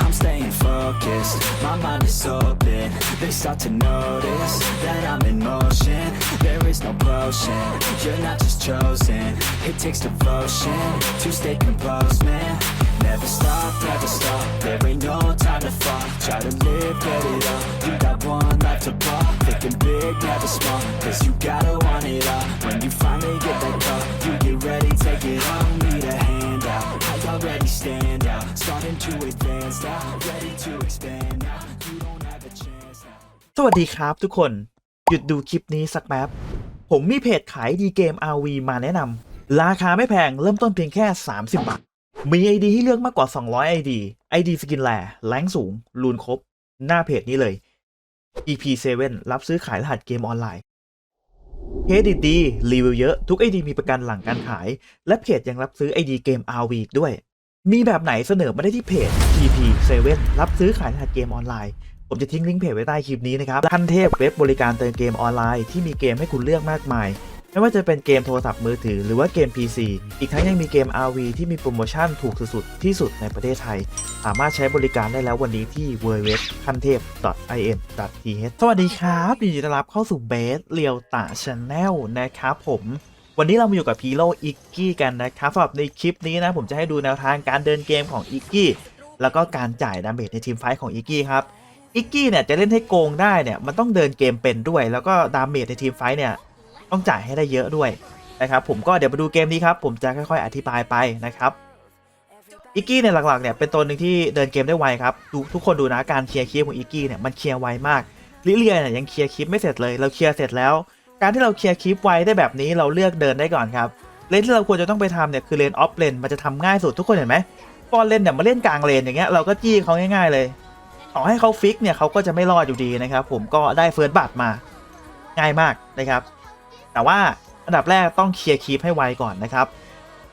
I'm staying focused, my mind is open. They start to notice that I'm in motion. There is no potion, you're not just chosen. It takes devotion to stay composed, man. Never stop, never stop. There ain't no time to fall. Try to live, get it up. วัสดีครับทุกคน หยุดดูคลิปนี้สักแป๊บ ผมมีเพจขายดีเกม RV มาแนะนำ ราคาไม่แพงเริ่มต้นเพียงแค่ 30 บาท มี ID ให้เลือกมากกว่า 200 ID ID สกินแลแรงสูงรูนครบ หน้าเพจนี้เลย EP7 รับซื้อขายรหัสเกมออนไลน์เครดิตดีรีวิวเยอะทุก ID มีประกันหลังการขาย และเพจยังรับซื้อ ID เกม RV ด้วย มีแบบไหนเสนอมาได้ที่เพจ EP7 รับซื้อขายรหัสเกมออนไลน์ ผมจะทิ้งลิงก์เพจไว้ใต้คลิปนี้นะครับทันเทพเว็บบริการเติมเกมออนไลน์ที่มีเกมให้คุณเลือกมากมาย ไม่ว่าจะเป็นเกมโทรศัพท์มือถือหรือว่าเกม PC อีกทั้งยังมีเกม RV ที่มีโปรโมชั่นถูกสุดๆที่สุดในประเทศไทย สามารถใช้บริการได้แล้ววันนี้ที่ w w w คันเทพ .in.th สวัสดีครับยินดีต้อนรับเข้าสู่เบสเรียวตาชาแนลนะครับผมวันนี้เรามาอยู่กับพีโ o อิกกี้กันนะครับสำหรับในคลิปนี้นะผมจะให้ดูแนวทางการเดินเกมของอิกกี้แล้วก็การจ่ายดาเมจในทีมไฟท์ของอิกกี้ครับ อิกกี้เนี่ยจะเล่นให้โกงได้เนี่ยมันต้องเดินเกมเป็นด้วย แล้วก็ดาเมจในทีมไฟท์เนี่ยต้องจ่ายให้ได้เยอะด้วยนะครับผมก็เดี๋ยวมาดูเกมนี้ครับผมจะค่อยๆ อธิบายไปนะครับอิกกี้เนี่ยหลักๆเนี่ยเป็นตัวหนึ่งที่เดินเกมได้ไวครับดูทุกคนดูนะการเคลียร์คลิปของอิกกี้เนี่ยมันเคลียร์ไวมากลิเลียเนี่ยยังเคลียร์คลิปไม่เสร็จเลยเราเคลียร์เสร็จแล้ว การที่เราเคลียร์คลิปไวได้แบบนี้เราเลือกเดินได้ก่อนครับเลนที่เราควรจะต้องไปทำเนี่ยคือเลนออฟเลนมันจะทำง่ายสุดทุกคนเห็นไหมฟอนเลนเนี่ยมาเล่นกลางเลนอย่างเงี้ยเราก็จี้เขาง่ายๆเลย ต่อให้เขาฟิกเนี่ยเขาก็จะไม่รอดอยู่ดีนะครับ ผมก็ได้เฟิร์สบัตมาง่ายมากนะครับ แต่ว่าอันดับแรกต้องเคลียร์คีปให้ไวก่อนนะครับ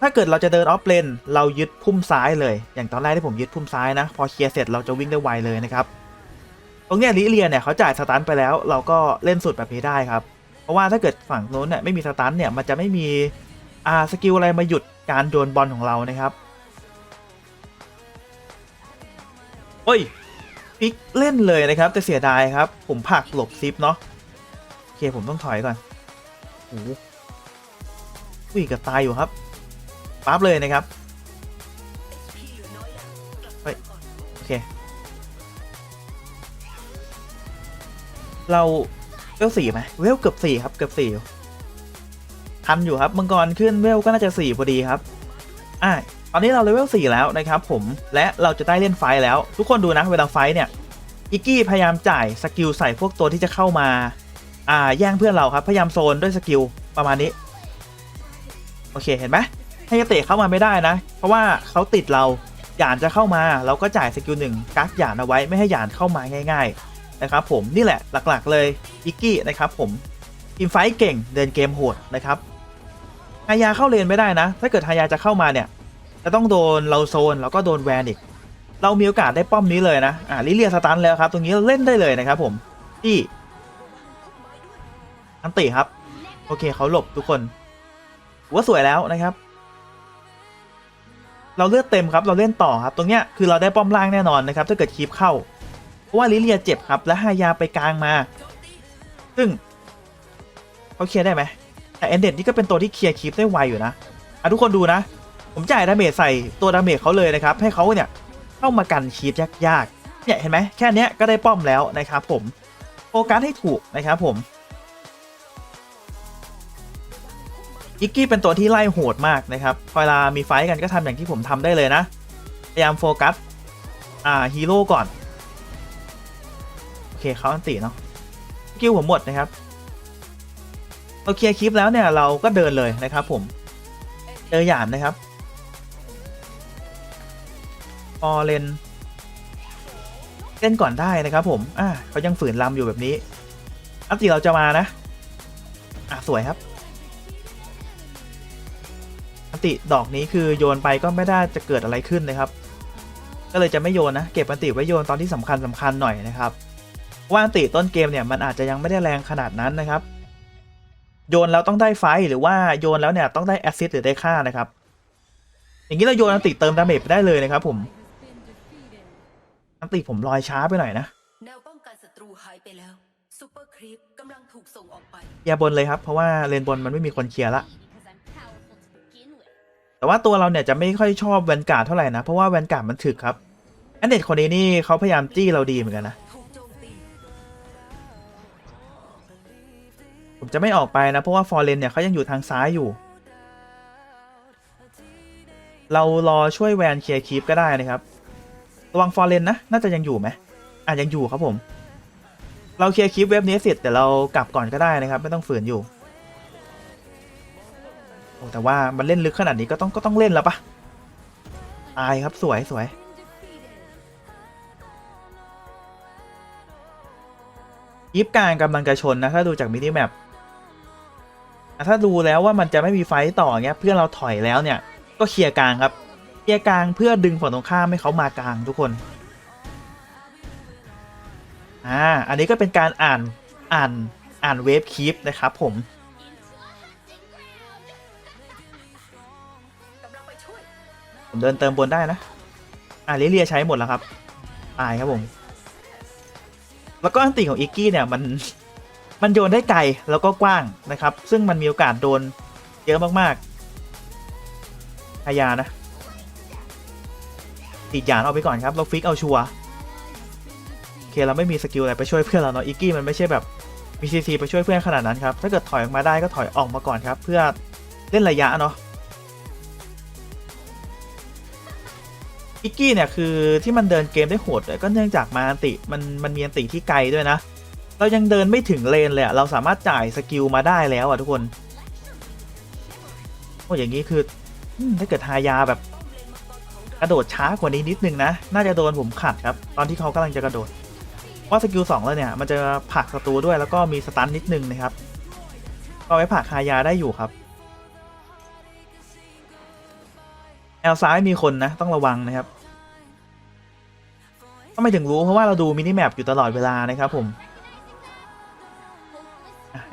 ถ้าเกิดเราจะเดินออฟเลนเรายึดพุ่มซ้ายเลย อย่างตอนแรกที่ผมยึดพุ่มซ้ายนะ พอเคลียร์เสร็จเราจะวิ่งได้ไวเลยนะครับตรงเนี้ยลิเลียเนี่ยเขาจ่ายสตันไปแล้ว เราก็เล่นสุดแบบนี้ได้ครับ เพราะว่าถ้าเกิดฝั่งโน้นเนี่ยไม่มีสตันเนี่ยมันจะไม่มีอ่าสกิลอะไรมาหยุดการโดนบอลของเรานะครับโอ้ยิกเล่นเลยนะครับ แต่เสียดายครับ ผมผักหลบซิปเนาะโอเคผมต้องถอยก่อนโอ้โหอุ้ยกับตายอยู่ครับปั๊บเลยนะครับเฮ้ยโอเค เราเวลสี่ไหมเวลเกือบสี่ครับเกือบสี่ทันอยู่ครับมังกรขึ้นเวลก็น่าจะสี่พอดีครับอ่า ตอนนี้เราเลเวล4แล้วนะครับผมและเราจะได้เล่นไฟแล้ว ทุกคนดูนะเวลาไฟเนี่ยอิกกี้พยายามจ่ายสกิลใส่พวกตัวที่จะเข้ามาอ่าแย่งเพื่อนเราครับพยายามโซนด้วยสกิลประมาณนี้ โอเคเห็นไหมให้เตะเข้ามาไม่ได้นะ เพราะว่าเขาติดเราหยานจะเข้ามาเราก็จ่ายสกิลหนึ่งกักหยานเอาไว้ไม่ให้หยานเข้ามาง่าย ๆ นะครับผมนี่แหละหลักๆ เลยอิกกี้นะครับผมทีมไฟเก่งเดินเกมโหดนะครับฮายาเข้าเลนไม่ได้นะ ถ้าเกิดฮายาจะเข้ามาเนี่ย จะต้องโดนเราโซนแล้วก็โดนแวนอีก เรามีโอกาสได้ป้อมนี้เลยนะอ่าลิเลียสตันแล้วครับ ตรงนี้เล่นได้เลยนะครับผมที่อันติครับ โอเคเขาหลบทุกคนว่าสวยแล้วนะครับ เราเลือดเต็มครับเราเล่นต่อครับ ตรงเนี้ยคือเราได้ป้อมล่างแน่นอนนะครับ ถ้าเกิดคีบเข้าเพราะว่าลิเลียเจ็บครับ และฮายาไปกลางมา ซึ่งเขาเคลียร์ได้ไหมแต่เอนเดดนี่ก็เป็นตัวที่เคลียร์คีบได้ไวอยู่นะอะทุกคนดูนะ ผมจ่ายดาเมจใส่ตัวดาเมจเขาเลยนะครับให้เขาเนี่ยเข้ามากันชีดยากๆเนี่ยเห็นไหมแค่เนี้ยก็ได้ป้อมแล้วนะครับผมโฟกัสให้ถูกนะครับผมอิกกี้เป็นตัวที่ไล่โหดมากนะครับเวลามีไฟกันก็ทำอย่างที่ผมทำได้เลยนะ พยายามโฟกัส อ่าฮีโร่ก่อน โอเคเขาอันตีเนาะสกิลผมหมดนะครับเราเคลียร์คลิปแล้วเนี่ยเราก็เดินเลยนะครับผม เจอหยานนะครับ อเลนเล่นก่อนได้นะครับผมอ่าเขายังฝืนลำอยู่แบบนี้ อัพจีเราจะมานะ อะสวยครับอันติดอกนี้คือโยนไปก็ไม่ได้จะเกิดอะไรขึ้นนะครับ ก็เลยจะไม่โยนนะ เก็บอันติไว้โยนตอนที่สำคัญสำคัญหน่อยนะครับว่าอันติต้นเกมเนี่ยมันอาจจะยังไม่ได้แรงขนาดนั้นนะครับ โยนแล้วต้องได้ไฟหรือว่าโยนแล้วเนี่ยต้องได้แอสซิสหรือได้ค่านะครับ อย่างนี้เราโยนอันติเติมดาเมจไปได้เลยนะครับผม อันติผมลอยช้าไปหน่อยนะแนวป้องกันศัตรูหายไปแล้วซูเปอร์ครีปกำลังถูกส่งออกไปอย่าบนเลยครับ เพราะว่าเลนบนมันไม่มีคนเคลียร์ละ because I'm powerful to begin with. แต่ว่าตัวเราเนี่ยจะไม่ค่อยชอบแวนการ์ดเท่าไหร่นะ เพราะว่าแวนการ์ดมันถึกครับอันเด็ดคนนี้นี่เขาพยายามจี้เราดีเหมือนกันนะ ถูกโจมตีผมจะไม่ออกไปนะ เพราะว่าฟอร์เรนเนี่ยเขายังอยู่ทางซ้ายอยู่ เรารอช่วยแวนเคลียร์คีปก็ได้นะครับ ระวังฟอร์เรนนะ น่าจะยังอยู่ไหมอะยังอยู่ครับผม เราเคลียร์คีปเว็บนี้เสร็จแต่เรากลับก่อนก็ได้นะครับ ไม่ต้องฝืนอยู่โอ้แต่ว่ามันเล่นลึกขนาดนี้ก็ต้องก็ต้องเล่นแล้วปะตายครับสวยสวยยิปกางกำลังจะชนนะ ถ้าดูจากมินิแมปถ้าดูแล้วว่ามันจะไม่มีไฟต์ต่อเงี้ย เพื่อนเราถอยแล้วเนี่ย ก็เคลียร์กลางครับ เคลียร์กลางเพื่อดึงฝั่งตรงข้ามให้เขามากลางทุกคน อ่า อันนี้ก็เป็นการอ่านอ่านอ่านเวฟคีปนะครับผมผมเดินเติมบนได้นะ อ่าลิเลียใช้หมดแล้วครับ ตายครับผม แล้วก็อันติของอิกกี้เนี่ยมันมันโยนได้ไกลแล้วก็กว้างนะครับ ซึ่งมันมีโอกาสโดนเยอะมากๆพยานะ ติดหยานเอาไปก่อนครับเราฟิกเอาชัวร์โอเคเราไม่มีสกิลอะไรไปช่วยเพื่อนเราเนาะอิกกี้มันไม่ใช่แบบมีซีซีไปช่วยเพื่อนขนาดนั้นครับถ้าเกิดถอยออกมาได้ก็ถอยออกมาก่อนครับ เพื่อเล่นระยะเนาะอิกกี้เนี่ยคือที่มันเดินเกมได้โหดเนี่ยก็เนื่องจากมาอันติมันมันมีอันติที่ไกลด้วยนะ เรายังเดินไม่ถึงเลนเลยเราสามารถจ่ายสกิลมาได้แล้วอะทุกคนโอ้อย่างนี้คืออืมถ้าเกิดทายาแบบ ระโดดช้ากว่านี้นิดนึงนะ น่าจะโดนผมขัดครับ ตอนที่เขากำลังจะกระโดด เพราะสกิลสองแล้วเนี่ย มันจะผลักศัตรูด้วยแล้วก็มีสตันนิดนึงนะครับเอาไว้ผลักทายาได้อยู่ครับแอลซ้ายมีคนนะ ต้องระวังนะครับทำไมถึงรู้เพราะว่าเราดูมินิแมปอยู่ตลอดเวลานะครับผม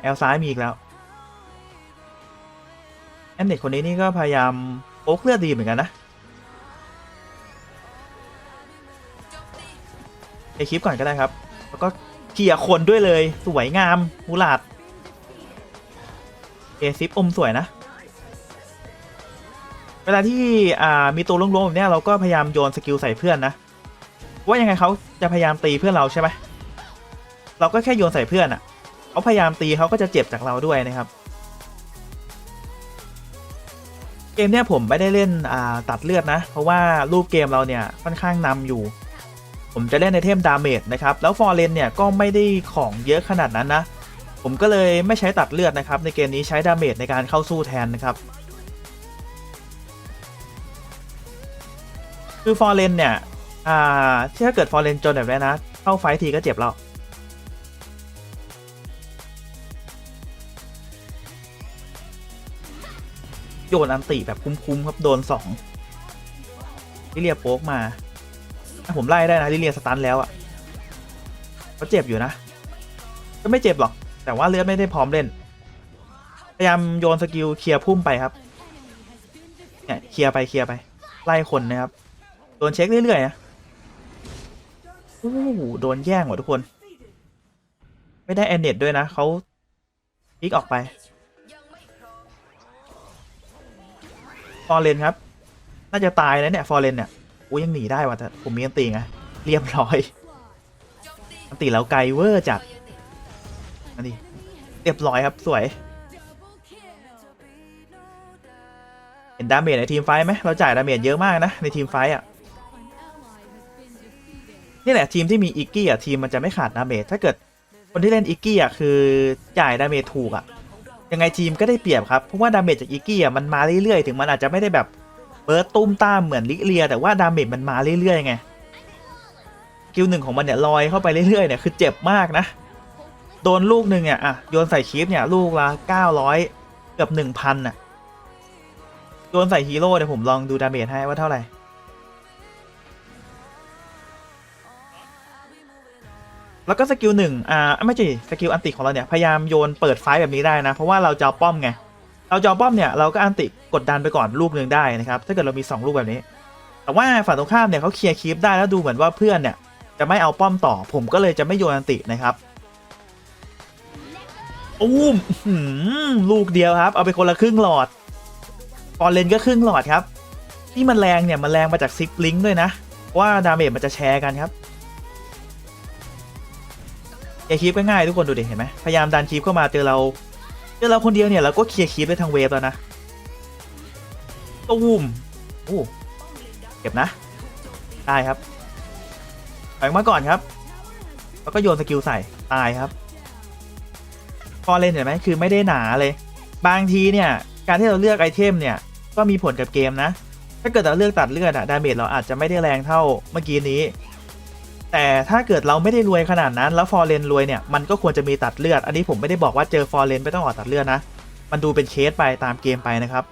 แอลซ้ายมีอีกแล้วแอนเด็กคนนี้นี่ก็พยายามโอ๊กเลือดดีเหมือนกันนะ ในคลิปก่อนก็ได้ครับ แล้วก็เขี่ยคนด้วยเลย สวยงามมูลาดเอซิปอมสวยนะ เวลาที่อ่ามีตัวลงๆแบบนี้เราก็พยายามโยนสกิลใส่เพื่อนนะ ว่ายังไงเขาจะพยายามตีเพื่อนเราใช่ไหมเราก็แค่โยนใส่เพื่อนอะ่ะเขาพยายามตีเขาก็จะเจ็บจากเราด้วยนะครับ เกมเนี้ยผมไม่ได้เล่นตัดเลือดนะ เพราะว่ารูปเกมเราเนี่ยค่อนข้างนำอยู่ ผมจะเล่นในเทมดาเมจนะครับแล้วฟอร์เรนเนี่ยก็ไม่ได้ของเยอะขนาดนั้นนะผมก็เลยไม่ใช้ตัดเลือดนะครับ ในเกมนี้ใช้ดาเมจในการเข้าสู้แทนนะครับ คือฟอร์เรนเนี่ยอ่าถ้าเกิดฟอร์เรนจนแบบนี้นะ เข้าไฟทีก็เจ็บแล้วโยนอันติแบบคุ้มๆครับ โดนสองลิเลียบโป๊กมา ผมไล่ได้นะลิเลียสตันแล้วอะ่ะเขาเจ็บอยู่นะ ก็ไม่เจ็บหรอก แต่ว่าเลือดไม่ได้พร้อมเล่น พยายามโยนสกิลเคลียร์พุ่มไปครับเนี่ยเคลียร์ไปเคลียร์ไป ไล่คนนะครับ โดนเช็คเรื่อยๆนะโอ้โหโดนแย่งว่ะทุกคน ไม่ได้แอนเน็ตด้วยนะเขาพลิกออกไปฟอร์เรนครับ น่าจะตายแล้วเนี่ยฟอร์เรนเนี่ย อู้ยังหนีได้ว่ะแต่ผมมีอันตีไงเรียบร้อยอันตีแล้วไกลเวอร์จัดอันนี้เรียบร้อยครับสวยเห็นดาเมจในทีมไฟไหมเราจ่ายดาเมจเยอะมากนะในทีมไฟอะนี่แหละทีมที่มีอิกกี้อะทีมมันจะไม่ขาดดาเมจถ้าเกิดคนที่เล่นอิกกี้อะคือจ่ายดาเมจถูกอะยังไงทีมก็ได้เปรียบครับเพราะว่าดาเมจจากอิกกี้อะมันมาเรื่อยๆถึงมันอาจจะไม่ได้แบบ เบิร์ตตุ้มตามเหมือนลิเลีย แต่ว่าดาเมจมันมาเรื่อยๆไงกิลหนึ่งของมันเนี่ยลอยเข้าไปเรื่อยๆเนี่ยคือเจ็บมากนะ โดนลูกหนึ่งเนี่ยอะโยนใส่คีฟเนี่ยลูกละ900เกือบ1,000น่ะโยนใส่ฮีโร่เดี๋ยวผมลองดูดาเมจให้ว่าเท่าไหร่แล้วก็สกิลหนึ่งอ่าไม่ใช่สกิลอันติของเราเนี่ย พยายามโยนเปิดไฟแบบนี้ได้นะ เพราะว่าเราจะป้อมไง เราจอาป้อมเนี่ยเราก็อันติกดดันไปก่อนลูกหนึ่งได้นะครับ ถ้าเกิดเรามี 2 ลูกแบบนี้ แต่ว่าฝั่งตรงข้ามเนี่ยเขาเคลียร์คลิปได้แล้วดูเหมือนว่าเพื่อนเนี่ยจะไม่เอาป้อมต่อ ผมก็เลยจะไม่โยนอันตินะครับอุ้มลูกเดียวครับ เอาไปคนละครึ่งหลอดฟอร์เรนก็ครึ่งหลอดครับ ที่มันแรงเนี่ยมันแรงมาจากซิกลิงด้วยนะว่าดาเมจมันจะแชร์กันครับเคลียร์คลิปก็ง่ายทุกคนดูดิเห็นไหมพยายามดันคลิปเข้ามาเจอเรา จอเราคนเดียวเนี่ยเราก็เคลียร์คลิปได้ทางเวฟแล้วนะตูมโอ้เก็บนะ ได้ครับถอยมาก่อนครับ แล้วก็โยนสกิลใส่ ตายครับ พอเล่นเห็นไหมคือไม่ได้หนาเลย บางทีเนี่ย การที่เราเลือกไอเทมเนี่ย ก็มีผลกับเกมนะ ถ้าเกิดเราเลือกตัดเลือดอะดาเมจเราอาจจะไม่ได้แรงเท่าเมื่อกี้นี้ แต่ถ้าเกิดเราไม่ได้รวยขนาดนั้น แล้วฟอร์เรนรวยเนี่ยมันก็ควรจะมีตัดเลือด อันนี้ผมไม่ได้บอกว่าเจอฟอร์เรนไม่ต้องออกตัดเลือดนะ มันดูเป็นเคสไปตามเกมไปนะครับ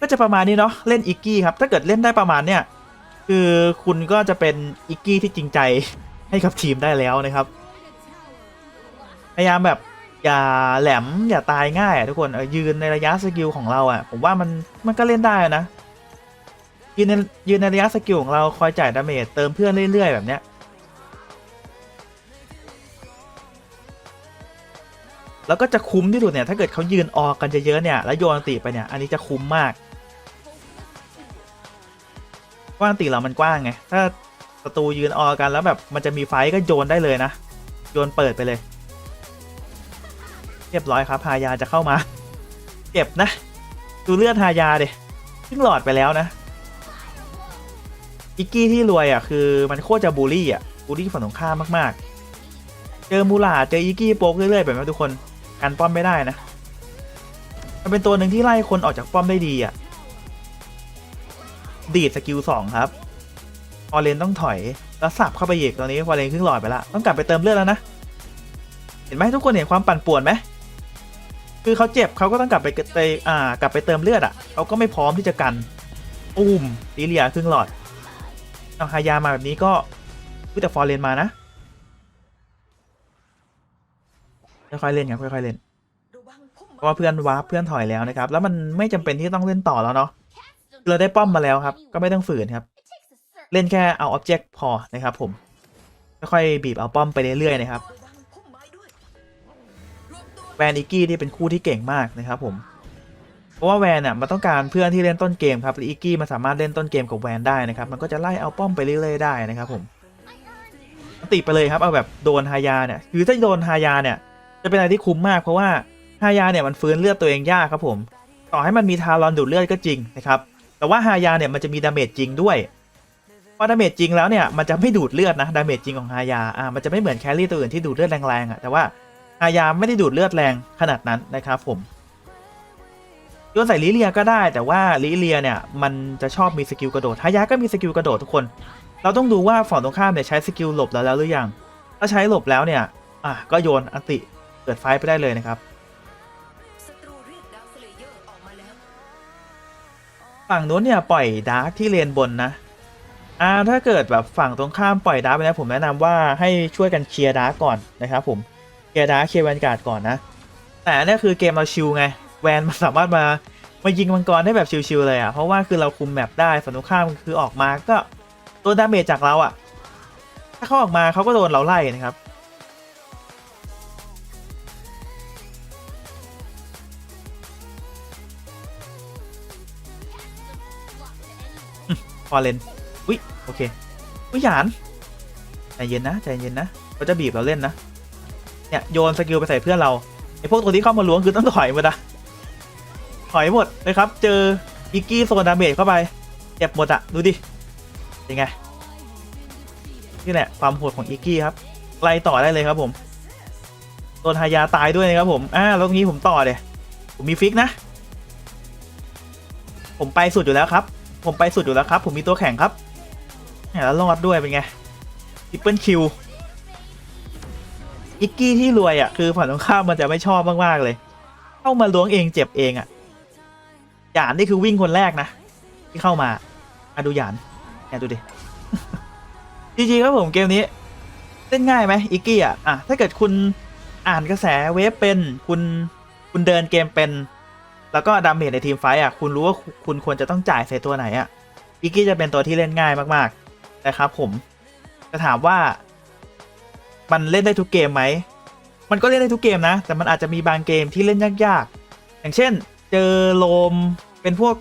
ก็จะประมาณนี้เนาะเล่นอิกกี้ครับ ถ้าเกิดเล่นได้ประมาณเนี่ยคือคุณก็จะเป็นอิกกี้ที่จริงใจให้กับทีมได้แล้วนะครับ พยายามแบบ อย่าแหลมอย่าตายง่ายอะทุกคนเออยืนในระยะสกิลของเราอะ ผมว่ามันมันก็เล่นได้นะ ยืนในยืนในระยะสกิลของเราคอยจ่ายดาเมจเติมเพื่อนเรื่อยๆแบบเนี้ยแล้วก็จะคุ้มที่สุดเนี่ยถ้าเกิดเขายืนออกกันเยอะๆเนี่ยแล้วโยนอันติไปเนี่ยอันนี้จะคุ้มมากกว้างติเรามันกว้างไงถ้าศัตรูยืนออกกันแล้วแบบมันจะมีไฟก็โยนได้เลยนะโยนเปิดไปเลย เรียบร้อยครับฮายาจะเข้ามา เจ็บนะ ดูเลือดฮายาเดซึ่งหลอดไปแล้วนะ อิกกี้ที่รวยอะคือมันโคตรจะบูลลี่อะบูลลี่ฝั่งตรงข้ามมากๆ เจอมูลาเจออิกกี้โป๊กเรื่อยๆแบบนี้ทุกคนกันป้อมไม่ได้นะ มันเป็นตัวหนึ่งที่ไล่คนออกจากป้อมได้ดีอะ ดีดสกิลสองครับฟอเรนต้องถอยแล้วสับเข้าไปอีกตอนนี้ฟอเรนครึ่งหลอดไปละต้องกลับไปเติมเลือดแล้วนะ เห็นไหมทุกคนเห็นความปั่นป่วนไหม คือเขาเจ็บเขาก็ต้องกลับไปไปอ่ากลับไปเติมเลือดอะเขาก็ไม่พร้อมที่จะกันอุ้มลิเลียครึ่งหลอดเอาฮายามาแบบนี้ก็พูดแต่ฟอร์เรนมานะค่อยๆเล่นครับค่อยๆเล่นเพราะว่าเพื่อนวาร์ปเพื่อนถอยแล้วนะครับ แล้วมันไม่จำเป็นที่ต้องเล่นต่อแล้วเนาะเราได้ป้อมมาแล้วครับ ก็ไม่ต้องฝืนครับ เล่นแค่เอาอ็อบเจกต์พอนะครับ ผมค่อยๆบีบเอาป้อมไปเรื่อยๆนะครับ แวนอิกกี้ที่เป็นคู่ที่เก่งมากนะครับผมเพราะว่าแวนเนี่ยมันต้องการเพื่อนที่เล่นต้นเกมครับอิกกี้มันสามารถเล่นต้นเกมกับแวนได้นะครับมันก็จะไล่เอาป้อมไปเรื่อยๆได้นะครับผมติไปเลยครับเอาแบบโดนฮายาเนี่ยคือถ้าโดนฮายาเนี่ยจะเป็นอะไรที่คุ้มมากเพราะว่าฮายาเนี่ยมันฟื้นเลือดตัวเองยากครับผม ต่อให้มันมีทารอนดูดเลือดก็จริงนะครับแต่ว่าฮายาเนี่ยมันจะมีดาเมจจริงด้วยพอดาเมจจริงแล้วเนี่ยมันจะไม่ดูดเลือดนะดาเมจจริงของฮายาอ่ามันจะไม่เหมือนแครี่ตัวอื่นที่ดูดเลือดแรงๆอะแต่ว่า ฮายาไม่ได้ดูดเลือดแรงขนาดนั้นนะครับผมโยนใส่ลิเลียก็ได้แต่ว่าลิเลียเนี่ยมันจะชอบมีสกิลกระโดดฮายาก็มีสกิลกระโดดทุกคน เราต้องดูว่าฝั่งตรงข้ามเนี่ยใช้สกิลหลบแล้วแล้วหรือยัง ถ้าใช้หลบแล้วเนี่ยอะก็โยนอันติเกิดไฟไปได้เลยนะครับฝั่งนู้นเนี่ยปล่อยดาร์กที่เลนบนนะอ่าถ้าเกิดแบบฝั่งตรงข้ามปล่อยดาร์กไปนะผมแนะนำว่าให้ช่วยกันเคลียร์ดาร์กก่อนนะครับผม เคลียร์ดาเคแวนการ์ดก่อนนะ แต่นี่คือเกมเราชิลไง แวนมันสามารถมามายิงมังกรได้แบบชิลๆเลยอะ่ะ เพราะว่าคือเราคุมแมปได้ฝั่งตรงข้ามคือออกมาก็โดนดาเมจจากเราอะ่ะ ถ้าเขาออกมาเขาก็โดนเราไล่นะครับพอเลนอุ้ยโอเคอุ้ยหยานใจเย็นนะใจเย็นนะเขาจะบีบเราเล่นนะ เนี่ยโยนสกิลไปใส่เพื่อนเราไอพวกตัวที่เข้ามาล้วงคือต้องถอยหมดอะถอยหมดเลยครับ เจออิกกี้โซนดาเมจเข้าไปเจ็บหมดอะดูดิเป็นไงนี่แหละความโหดของอิกกี้ครับไล่ต่อได้เลยครับผมโดนฮายาตายด้วยนะครับผมอ่าแล้วตรงนี้ผมต่อเลยผมมีฟิกนะ ผมไปสุดอยู่แล้วครับ ผมไปสุดอยู่แล้วครับ ผมมีตัวแข่งครับแหมแล้วรอดด้วยเป็นไงทิปเปิลคิว อิกกี้ที่รวยอะคือฝั่งตรงข้ามมันจะไม่ชอบมากๆเลย เข้ามาล้วงเองเจ็บเองอะหยานนี่คือวิ่งคนแรกนะที่เข้ามาอะดูหยานเนี่ยดูดิจริงๆครับผมเกมนี้เล่นง่ายไหมอีกกี้อะอะถ้าเกิดคุณอ่านกระแสเวฟเป็นคุณคุณเดินเกมเป็น แล้วก็ดาเมจในทีมไฟอะคุณรู้ว่าคุณควรจะต้องจ่ายใส่ตัวไหนอะอีกกี้จะเป็นตัวที่เล่นง่ายมากๆนะครับผมจะถามว่า มันเล่นได้ทุกเกมไหม มันก็เล่นได้ทุกเกมนะ แต่มันอาจจะมีบางเกมที่เล่นยากๆ อย่างเช่น เจอโลมเป็นพวก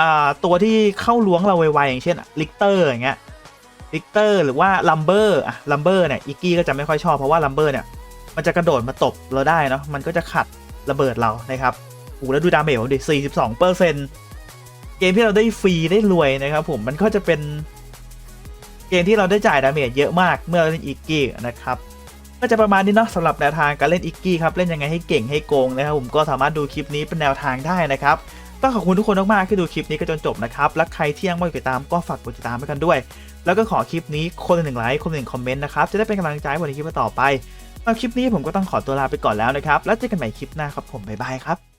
อ่าตัวที่เข้าล้วงเราไวๆอย่างเช่นลิกเตอร์อย่างเงี้ยลิกเตอร์หรือว่าลัมเบอร์อะลัมเบอร์เนี่ยอีกกี้ก็จะไม่ค่อยชอบเพราะว่าลัมเบอร์เนี่ยมันจะกระโดดมาตบเราได้เนาะมันก็จะขัดระเบิดเรานะครับโอ้โหแล้วดูดาเมจผมดิ42เปอร์เซ็นเกมที่เราได้ฟรีได้รวยนะครับผมมันก็จะเป็น เกมที่เราได้จ่ายดาเมจเยอะมากเมื่อเราเล่นอีกกี้นะครับก็จะประมาณนี้เนาะสำหรับแนวทางการเล่นอีกกี้ครับเล่นยังไงให้เก่งให้โกงนะครับผมก็สามารถดูคลิปนี้เป็นแนวทางได้นะครับก็ขอบคุณทุกคนมากๆที่ดูคลิปนี้กันจนจบนะครับ และใครที่ยังไม่ติดตามก็ฝากกดติดตามไว้กันด้วย แล้วก็ขอคลิปนี้คนหนึ่งไลค์คนหนึ่งคอมเมนต์นะครับ จะได้เป็นกำลังใจวันในคลิปต่อไปสำหรับคลิปนี้ผมก็ต้องขอตัวลาไปก่อนแล้วนะครับ แล้วเจอกันใหม่คลิปหน้าครับผมบ๊ายบายครับ